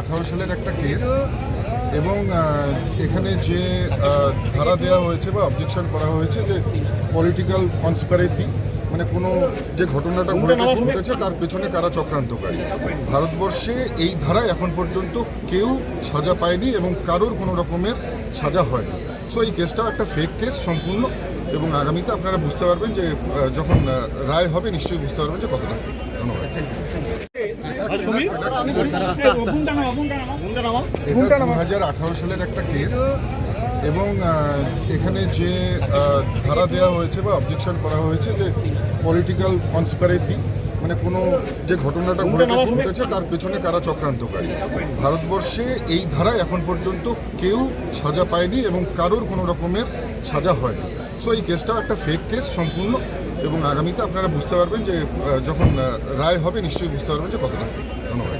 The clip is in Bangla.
আঠারো সালের একটা কেস এবং এখানে যে ধারা দেওয়া হয়েছে বা অবজেকশন করা হয়েছে যে পলিটিক্যাল কনসপারেসি মানে কোনো যে ঘটনাটা ঘটে ঘটেছে তার পেছনে কারা চক্রান্তকারী? ভারতবর্ষে এই ধারায় এখন পর্যন্ত কেউ সাজা পায়নি এবং কারোর কোনো রকমের সাজা হয়নি। সো এই কেসটাও একটা ফেক কেস সম্পূর্ণ এবং আগামীতে আপনারা বুঝতে পারবেন যে যখন রায় হবে নিশ্চয়ই বুঝতে পারবেন যে কতটা। ধন্যবাদ। দু হাজার আঠারো সালের একটা কেস। এবং এখানে যে ধারা দেওয়া হয়েছে বা অবজেকশন করা হয়েছে যে পলিটিক্যাল কনসপিরেসি মানে কোনো যে ঘটনাটা ঘটে ঘটেছে তার পেছনে কারা চক্রান্তকারী? ভারতবর্ষে এই ধারায় এখন পর্যন্ত কেউ সাজা পায়নি এবং কারোর কোনো রকমের সাজা হয়নি। সো এই কেসটাও একটা ফেক কেস সম্পূর্ণ এবং আগামীতে আপনারা বুঝতে পারবেন যে যখন রায় হবে, নিশ্চয়ই বুঝতে পারবেন যে কতটা ফেক ধন্যবাদ।